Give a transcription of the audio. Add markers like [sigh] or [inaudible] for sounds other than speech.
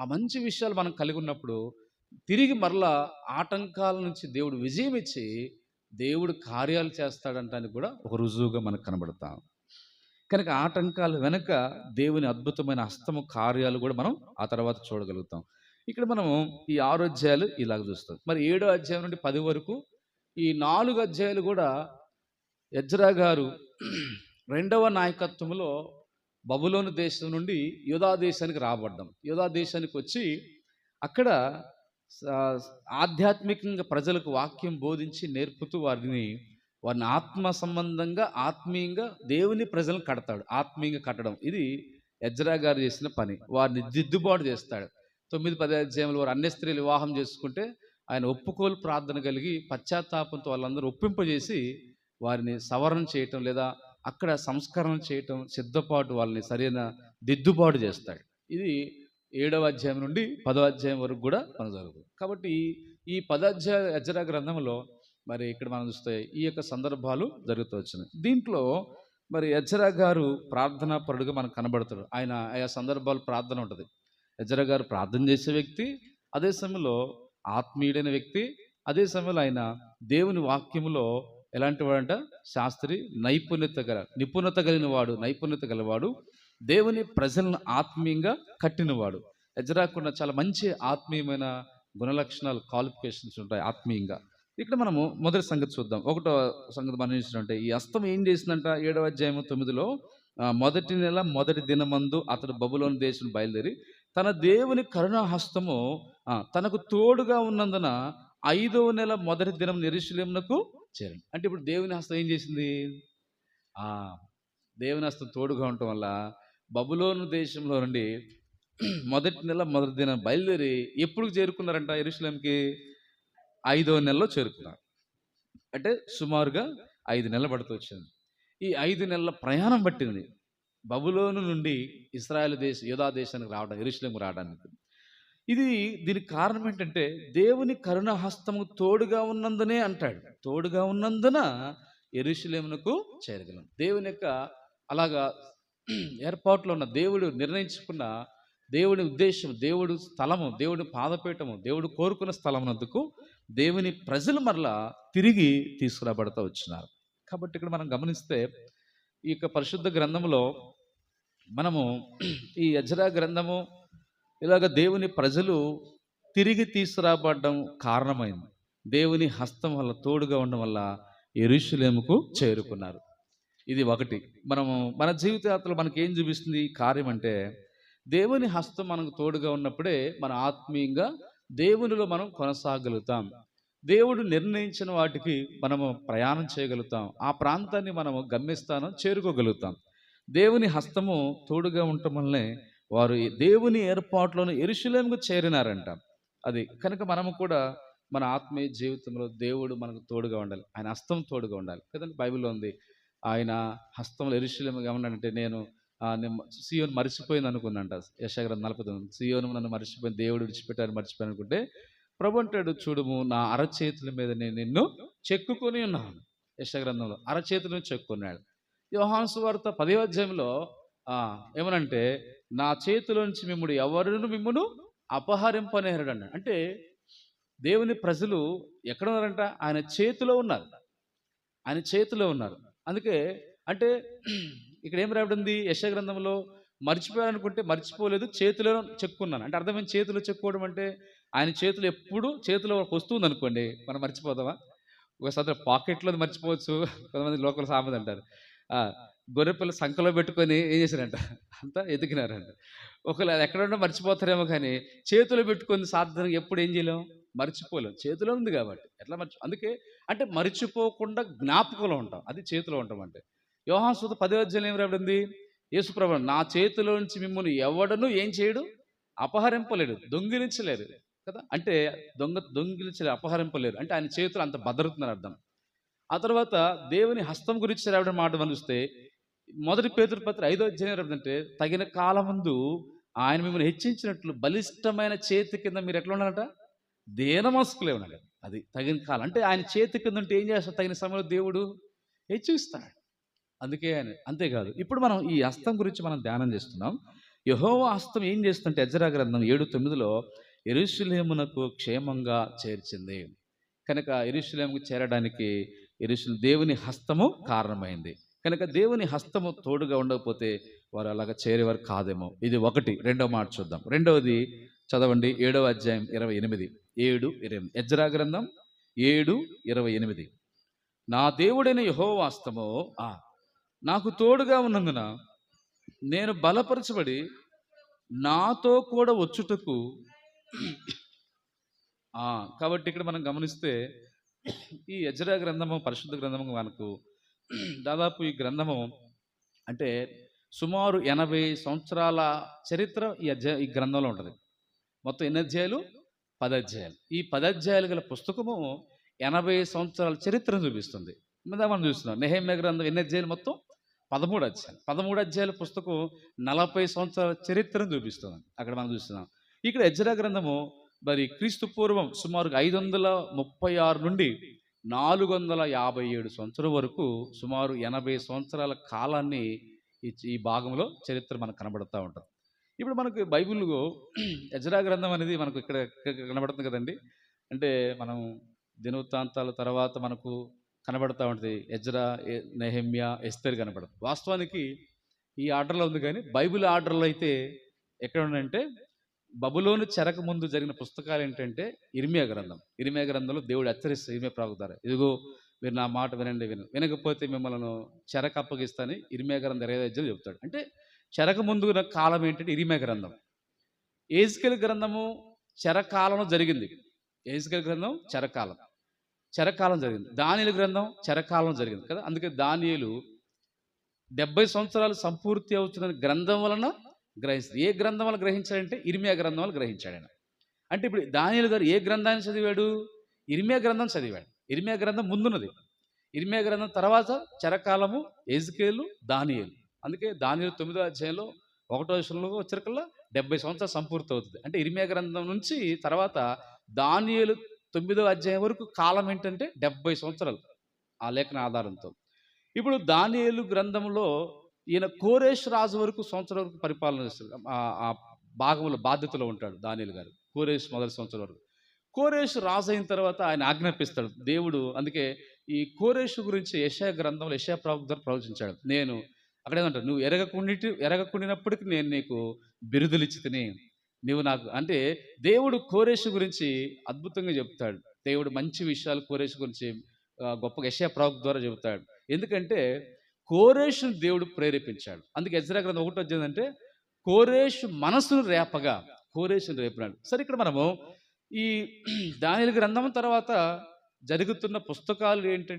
ఆ మంచి విషయాలు మనం కలిగి ఉన్నప్పుడు తిరిగి మరలా ఆటంకాల నుంచి దేవుడు విజయం ఇచ్చి దేవుడు కార్యాలు చేస్తాడంటానికి కూడా ఒక రుజువుగా మనకు కనబడతాం కనుక ఆటంకాలు వెనుక దేవుని అద్భుతమైన హస్తము కార్యాలు కూడా మనం ఆ తర్వాత చూడగలుగుతాం. ఇక్కడ మనం ఈ ఆరు అధ్యాయాలు ఇలాగ చూస్తాం. మరి ఏడో అధ్యాయం నుండి పది వరకు ఈ నాలుగు అధ్యాయాలు కూడా యజ్రా గారు రెండవ నాయకత్వంలో బబులోని దేశం నుండి యోధా దేశానికి రాబడ్డాం. యోధా దేశానికి వచ్చి అక్కడ ఆధ్యాత్మికంగా ప్రజలకు వాక్యం బోధించి నేర్పుతూ వారిని వారిని ఆత్మ సంబంధంగా ఆత్మీయంగా దేవుని ప్రజలను కడతాడు. ఆత్మీయంగా కట్టడం. ఇది ఎజ్రా గారు చేసిన పని. వారిని దిద్దుబాటు చేస్తాడు. తొమ్మిది పది అధ్యాయంలో వారు అన్ని స్త్రీలు వివాహం చేసుకుంటే ఆయన ఒప్పుకోలు ప్రార్థన కలిగి పశ్చాత్తాపంతో వాళ్ళందరూ ఒప్పింపజేసి వారిని సవరణ చేయటం లేదా అక్కడ సంస్కరణ చేయటం సిద్ధపాటు వాళ్ళని సరైన దిద్దుబాటు చేస్తాడు. ఇది ఏడవ అధ్యాయం నుండి పదో అధ్యాయం వరకు కూడా మనం జరుగుతుంది కాబట్టి ఈ- పదాధ్యాయ అజరా గ్రంథంలో మరి ఇక్కడ మనం చూస్తే ఈ యొక్క సందర్భాలు జరుగుతూ వచ్చినాయి. దీంట్లో మరి యజ్రా గారు ప్రార్థనా పరుడుగా మనకు కనబడతాడు. ఆయన ఆయా సందర్భాలు ప్రార్థన ఉంటుంది. యజ్రా గారు ప్రార్థన చేసే వ్యక్తి అదే సమయంలో ఆత్మీయుడైన వ్యక్తి అదే సమయంలో ఆయన దేవుని వాక్యములో ఎలాంటి వాడంట శాస్త్రి నైపుణ్యత గల నిపుణత కలిగిన వాడు నైపుణ్యత గలవాడు దేవుని ప్రజలను ఆత్మీయంగా కట్టినవాడు. ఎజరాకుండా చాలా మంచి ఆత్మీయమైన గుణలక్షణాలు క్వాలిఫికేషన్స్ ఉంటాయి ఆత్మీయంగా. ఇక్కడ మనము మొదటి సంగతి చూద్దాం. ఒకటో సంగతి మనం చూసినట్టే ఈ అస్తం ఏం చేసిందంట? ఏడవ అధ్యాయం తొమ్మిదిలో మొదటి నెల మొదటి దినమందు అతడు బబులోని దేశం బయలుదేరి తన దేవుని కరుణాహస్తము తనకు తోడుగా ఉన్నందున ఐదవ నెల మొదటి దినం నిరీశ్వలేమునకు చేరండి. అంటే ఇప్పుడు దేవుని హస్తం ఏం చేసింది? దేవుని హస్తం తోడుగా ఉండటం వల్ల బబులోను దేశంలో నుండి [clears throat] మొదటి నెల మొదటి దినం బయలుదేరి ఎప్పుడు చేరుకున్నారంట ఎరుసలేంకి ఐదో నెలలో చేరుకున్నారు. అంటే సుమారుగా ఐదు నెలలు పడుతూ వచ్చింది. ఈ ఐదు నెలల ప్రయాణం పట్టింది బబులోను నుండి ఇస్రాయల్ దేశ యోధా దేశానికి రావడం ఎరుసలేంకు రావడానికి ఇది దీనికి కారణం ఏంటంటే దేవుని కరుణహస్తము తోడుగా ఉన్నందునే అంటాడు. తోడుగా ఉన్నందున ఎరుషులేమునకు చేరగలం. దేవుని యొక్క అలాగా ఏర్పాట్లో ఉన్న దేవుడు నిర్ణయించుకున్న దేవుని ఉద్దేశం దేవుడు స్థలము దేవుడి పాదపీఠము దేవుడు కోరుకున్న స్థలమునందుకు దేవుని ప్రజలు మరలా తిరిగి తీసుకురాబడతా వచ్చినారు. కాబట్టి ఇక్కడ మనం గమనిస్తే ఈ యొక్క పరిశుద్ధ గ్రంథంలో మనము ఈ అజరా గ్రంథము ఇలాగ దేవుని ప్రజలు తిరిగి తీసుకురాబడడం కారణమైంది. దేవుని హస్తం వల్ల తోడుగా ఉండడం వల్ల ఎరుషులేముకు చేరుకున్నారు. ఇది ఒకటి. మనము మన జీవితయాత్రలో మనకి ఏం చూపిస్తుంది కార్యం అంటే దేవుని హస్తం మనకు తోడుగా ఉన్నప్పుడే మన ఆత్మీయంగా దేవునిలో మనం కొనసాగలుగుతాం. దేవుడు నిర్ణయించిన వాటికి మనము ప్రయాణం చేయగలుగుతాం. ఆ ప్రాంతాన్ని మనము గమ్యస్థానం చేరుకోగలుగుతాం. దేవుని హస్తము తోడుగా ఉండటం వల్లనే వారు దేవుని ఏర్పాట్లోని ఎరుశలేముకు చేరినారంట. అది కనుక మనము కూడా మన ఆత్మీయ జీవితంలో దేవుడు మనకు తోడుగా ఉండాలి. ఆయన హస్తం తోడుగా ఉండాలి. కదండి? బైబిల్లో ఉంది. ఆయన హస్తంలో ఎరుశలేముగా ఉండాలంటే నేను సియోను మర్చిపోయింది అనుకుందంట యశాగ్రంథం నలభై తొమ్మిది సియోను నన్ను మర్చిపోయింది దేవుడు విడిచిపెట్టారు మర్చిపోయాను అనుకుంటే ప్రభు అంటాడు చూడుము నా అరచేతుల మీద నేను నిన్ను చెక్కుకొని ఉన్నాను. యశగ్రంథంలో అరచేతులను చెక్కున్నాడు. యోహాన్సు వార్త పదే అధ్యాయంలో ఏమనంటే నా చేతిలోంచి మిమ్మడు ఎవరును మిమ్మను అపహరింపనేహరుడు అన్నాడు అంటే దేవుని ప్రజలు ఎక్కడ ఉన్నారంట ఆయన చేతిలో ఉన్నారు. ఆయన చేతిలో ఉన్నారు. అందుకే అంటే ఇక్కడ ఏం రాబడింది యశగ్రంథంలో గ్రంథంలో మర్చిపోయాలనుకుంటే మర్చిపోలేదు చేతిలో చెక్కున్నాను. అంటే అర్థమైన చేతిలో చెక్కుకోవడం అంటే ఆయన చేతులు ఎప్పుడు చేతిలో వస్తుంది అనుకోండి మనం మర్చిపోతామా? ఒకసారి పాకెట్లో మర్చిపోవచ్చు. కొంతమంది లోకల్ సామెత అంటారు. గొర్రెపిల్ల సంఖలో పెట్టుకొని ఏం చేశారంట? అంతా ఎతికినారంట ఒకవేళ అది ఎక్కడ మర్చిపోతారేమో కానీ చేతులు పెట్టుకొని సాధారణంగా ఎప్పుడు ఏం చేయలేం? మర్చిపోలేం. చేతిలో ఉంది కాబట్టి. ఎట్లా మర్చి? అందుకే అంటే మర్చిపోకుండా జ్ఞాపకంలో ఉంటాం. అది చేతిలో ఉంటాం అంటే. యోహాన్ సుత పదే అధ్యాయం ఏం రాబడింది యేసుప్రభు నా చేతిలో నుంచి మిమ్మల్ని ఎవడను ఏం చేయడు? అపహరింపలేడు. దొంగిలించలేరు. కదా? అంటే దొంగ దొంగిలించలేరు అపహరింపలేరు. అంటే ఆయన చేతులు అంత భద్రతుందని అర్థం. ఆ తర్వాత దేవుని హస్తం గురించి రావడం మాట మనం చూస్తే మొదటి పేతురు పత్ర ఐదో అధ్యాయం అంటే తగిన కాలమందు ఆయన మిమ్మల్ని హెచ్చించినట్లు బలిష్టమైన చేతి కింద మీరు ఎట్లా ఉన్నారట దేనమస్కులే ఉండాలి. అది తగిన కాలం. అంటే ఆయన చేతి కింద ఉంటే ఏం చేస్తాడు? తగిన సమయంలో దేవుడు హెచ్చిస్తాడు. అందుకే ఆయన అంతేకాదు. ఇప్పుడు మనం ఈ హస్తం గురించి మనం ధ్యానం చేస్తున్నాం. యహోవ హస్తం ఏం చేస్తుంటే ఎజ్రా గ్రంథం ఏడు తొమ్మిదిలో ఎరుషులేమునకు క్షేమంగా చేర్చింది. కనుక ఎరుషులేముకు చేరడానికి ఎరుషులు దేవుని హస్తము కారణమైంది. కనుక దేవుని హస్తము తోడుగా ఉండకపోతే వారు అలాగ చేరేవారు కాదేమో. ఇది ఒకటి. రెండో మాట చూద్దాం. రెండవది చదవండి. ఏడవ అధ్యాయం ఇరవై ఎనిమిది. ఏడు ఇరవై ఎజ్రా గ్రంథం ఏడు ఇరవై ఎనిమిది. నా దేవుడైన యహోవాస్తమో ఆ నాకు తోడుగా ఉన్నందున నేను బలపరచబడి నాతో కూడా వచ్చుటకు కాబట్టి ఇక్కడ మనం గమనిస్తే ఈ యజ్రా గ్రంథము పరిశుద్ధ గ్రంథము మనకు దాదాపు ఈ గ్రంథము అంటే సుమారు ఎనభై సంవత్సరాల చరిత్ర ఈ అధ్యాయ ఈ గ్రంథంలో ఉంటుంది. మొత్తం ఎన్ని అధ్యాయాలు? పది అధ్యాయాలు. ఈ పది అధ్యాయాలు గల పుస్తకము ఎనభై సంవత్సరాల చరిత్రను చూపిస్తుంది. మీద మనం చూస్తున్నాం నెహమ్య గ్రంథం ఎన్ని అధ్యాయులు మొత్తం? పదమూడు అధ్యాయాలు. పదమూడు అధ్యాయుల పుస్తకం నలభై సంవత్సరాల చరిత్రను చూపిస్తుంది. అక్కడ మనం చూస్తున్నాం. ఇక్కడ ఎజ్రా గ్రంథము మరి క్రీస్తు పూర్వం సుమారు ఐదు వందల ముప్పై ఆరు నుండి నాలుగు వందల యాభై ఏడు సంవత్సరం వరకు సుమారు ఎనభై సంవత్సరాల కాలాన్ని ఈ ఈ భాగంలో చరిత్ర మనకు కనబడుతూ ఉంటుంది. ఇప్పుడు మనకు బైబిల్లో [clears throat] యజరా గ్రంథం అనేది మనకు ఇక్కడ కనబడుతుంది కదండి. అంటే మనం దినవృత్తాంతాల తర్వాత మనకు కనబడుతూ ఉంటుంది. ఎజ్రా నెహమ్యా ఎస్తర్ కనబడుతుంది వాస్తవానికి ఈ ఆర్డర్లో ఉంది కానీ బైబిల్ ఆర్డర్లో అయితే ఎక్కడ ఉందంటే బబులోను చెరక ముందు జరిగిన పుస్తకాలు ఏంటంటే ఇర్మియా గ్రంథం. ఇర్మియా గ్రంథంలో దేవుడు హెచ్చరిస్తాడు ఇర్మియా ప్రాగుతారు. ఇదిగో మీరు నా మాట వినండి విను. వినకపోతే మిమ్మల్ని చెరక అప్పగిస్తాని ఇర్మియా గ్రంథం ఇరవై ఐదు చెప్తాడు. అంటే చెరక ముందు కాలం ఏంటంటే ఇరిమియా గ్రంథం. ఏజ్కెల్ గ్రంథము చెరకాలంలో జరిగింది. ఏజ్కెల్ గ్రంథం చెరకాలం. చెరకాలం జరిగింది. దానియలు గ్రంథం చెరకాలం జరిగింది కదా. అందుకే దానియలు డెబ్బై సంవత్సరాలు సంపూర్తి అవుతున్న గ్రంథం వలన గ్రహిస్తాడు ఏ గ్రంథం వల్ల గ్రహించాడంటే ఇర్మియా గ్రంథం వల్ల గ్రహించాడు ఆయన అంటే ఇప్పుడు దానియలు గారు ఏ గ్రంథాన్ని చదివాడు? ఇర్మియా గ్రంథం చదివాడు. ఇర్మియా గ్రంథం ముందున్నది. ఇర్మియా గ్రంథం తర్వాత చెరకాలము ఎజ్కేలు దానియలు. అందుకే దానియలు తొమ్మిదో అధ్యాయంలో ఒకటో విషయంలో వచ్చరికల్లా డెబ్బై సంవత్సరాలు సంపూర్తి అవుతుంది అంటే ఇర్మియా గ్రంథం నుంచి తర్వాత దానియలు తొమ్మిదో అధ్యాయం వరకు కాలం ఏంటంటే డెబ్బై సంవత్సరాలు ఆ లేఖన ఆధారంతో. ఇప్పుడు దానియలు గ్రంథంలో ఈయన కోరేష్ రాజు వరకు సంవత్సరం వరకు పరిపాలన చేస్తాడు ఆ- భాగంలో బాధ్యతలో ఉంటాడు దానియేలు గారు. కోరేష్ మొదటి సంవత్సరం వరకు. కోరేష్ రాజు అయిన తర్వాత ఆయన ఆజ్ఞాపిస్తాడు. దేవుడు అందుకే ఈ కోరేష్ గురించి యశా గ్రంథంలో యశా ప్రభు ద్వారా ప్రవచించాడు. నేను అక్కడ ఏమంటాడు నువ్వు ఎరగకుండి ఎరగకుండినప్పటికీ నేను నీకు బిరుదులు ఇచ్చి తిని నువ్వు నాకు అంటే దేవుడు కోరేష్ గురించి అద్భుతంగా చెప్తాడు. దేవుడు మంచి విషయాలు కోరేష్ గురించి గొప్ప గొప్పగా యశా ప్రభు ద్వారా చెబుతాడు. ఎందుకంటే కోరేషును దేవుడు ప్రేరేపించాడు. అందుకే ఎజ్రా గ్రంథం ఒకటి వచ్చిందంటే కోరేష్ మనసును రేపగా కోరేషును రేపినాడు. సరే ఇక్కడ మనము ఈ [clears throat] దాని గ్రంథం తర్వాత జరుగుతున్న పుస్తకాలు ఏంటంటే